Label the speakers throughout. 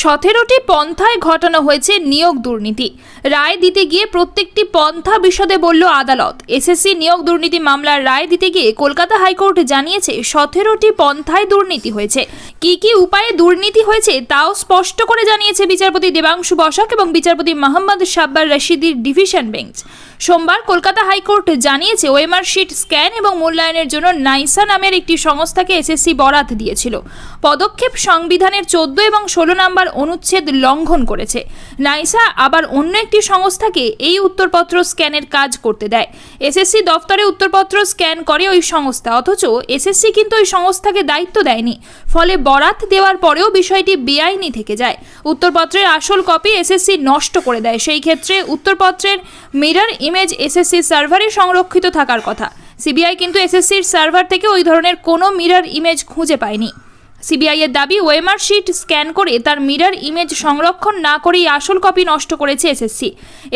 Speaker 1: সতেরোটি পন্থায় ঘটানো হয়েছে নিয়োগ দুর্নীতি। রায় দিতে গিয়ে প্রত্যেকটি পন্থা বিশদে বলল আদালত। এসএসসি নিয়োগ দুর্নীতি মামলার রায় দিতে গিয়ে কলকাতা হাইকোর্ট জানিয়েছে সতেরোটি পন্থায় দুর্নীতি হয়েছে। কি কি উপায়ে দুর্নীতি হয়েছে তাও স্পষ্ট করে জানিয়েছে বিচারপতি দেবাংশু বসাক এবং বিচারপতি মোহাম্মদ সাব্বার রশিদির ডিভিশন বেঞ্চ। সোমবার কলকাতা হাইকোর্ট জানিয়েছে ওয়েমার শিট স্ক্যান এবং মূল্যায়নের জন্য নাইসা নামের একটি সংস্থাকে এসএসসি বরাত দিয়েছিল। পদক্ষেপ সংবিধানের চোদ্দ এবং ষোলো নম্বর অনুচ্ছেদ লঙ্ঘন করেছে। নাইসা আবার অন্য একটি সংস্থাকে এই উত্তরপত্র স্ক্যানের কাজ করতে দেয়। এসএসসি দফতরে উত্তরপত্র স্ক্যান করে ওই সংস্থা, অথচ এসএসসি কিন্তু ওই সংস্থাকে দায়িত্ব দেয়নি। ফলে বরাত দেওয়ার পরেও বিষয়টি বেআইনি থেকে যায়। উত্তরপত্রের আসল কপি এসএসসি নষ্ট করে দেয়। সেই ক্ষেত্রে উত্তরপত্রের মিরর ইমেজ এসএসসি সার্ভারে সংরক্ষিত থাকার কথা। সিবিআই কিন্তু এসএসসির সার্ভার থেকে ওই ধরনের কোনো মিরর ইমেজ খুঁজে পায়নি। সিবিআই এর দাবি ওয়েমার শিট স্ক্যান করে তার মিরর ইমেজ সংরক্ষণ না করেই আসল কপি নষ্ট করেছে এসএসসি।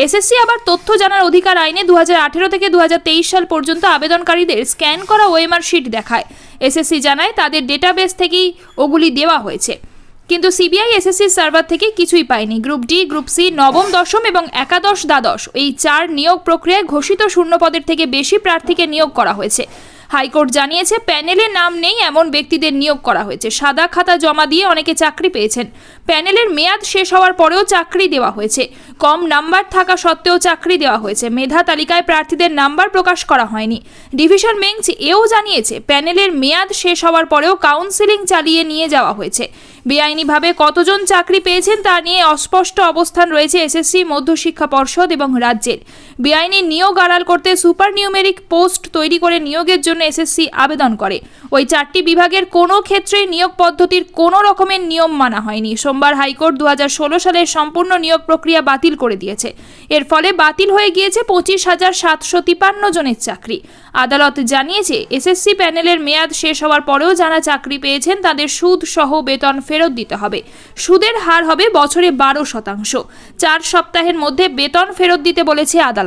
Speaker 1: এসএসসি আবার তথ্য জানার অধিকার আইনে দু হাজার আঠেরো থেকে দু হাজার তেইশ সাল পর্যন্ত আবেদনকারীদের স্ক্যান করা ওয়েমার শিট দেখায়। এসএসসি জানায়, তাদের ডেটাবেস থেকেই ওগুলি দেওয়া হয়েছে। কিন্তু সিবিআই এসএসসি সার্ভার থেকে কিছুই পায়নি। গ্রুপ ডি, গ্রুপ সি, নবম, দশম এবং একাদশ, দ্বাদশ এই চার নিয়োগ প্রক্রিয়ায় ঘোষিত শূন্যপদের থেকে বেশি প্রার্থীকে নিয়োগ করা হয়েছে। হাইকোর্ট জানিয়েছে, প্যানেলে নাম নেই, এমন ব্যক্তিদের নিয়োগ করা হয়েছে। সাদা খাতা জমা দিয়ে অনেকে চাকরি পেয়েছেন। প্যানেলের মেয়াদ শেষ হওয়ার পরেও চাকরি দেওয়া হয়েছে। কম নাম্বার থাকা সত্ত্বেও চাকরি দেওয়া হয়েছে। মেধা তালিকায় প্রার্থীদের নাম্বার প্রকাশ করা হয়নি। ডিভিশন বেঞ্চ এও জানিয়েছে, প্যানেলের মেয়াদ শেষ হওয়ার পরেও কাউন্সিলিং চালিয়ে নিয়ে যাওয়া হয়েছে। বেআইনিভাবে কতজন চাকরি পেয়েছেন তা নিয়ে অস্পষ্ট অবস্থান রয়েছে এসএসসি, মধ্যশিক্ষা পর্ষদ এবং রাজ্যের। বেআইনি নিয়োগ আড়াল করতে সুপার নিউমেরিক পোস্ট তৈরি করে নিয়োগের জন্য এসএসসি আবেদন করে। ওই চারটি বিভাগের কোনো ক্ষেত্রেই নিয়োগ পদ্ধতির কোনো রকমের নিয়ম মানা হয়নি। সোমবার হাইকোর্ট দু হাজার ষোলো সালের সম্পূর্ণ নিয়োগ প্রক্রিয়া বাতিল করে দিয়েছে। এর ফলে বাতিল হয়ে গিয়েছে পঁচিশ হাজার সাতশো তিপান্ন জনের চাকরি। আদালত জানিয়েছে, এসএসসি প্যানেলের মেয়াদ শেষ হওয়ার পরেও যারা চাকরি পেয়েছেন তাদের সুদ সহ বেতন ফেরত দিতে হবে। সুদের হার হবে বছরে বারো শতাংশ। চার সপ্তাহের মধ্যে বেতন ফেরত দিতে বলেছে আদালত।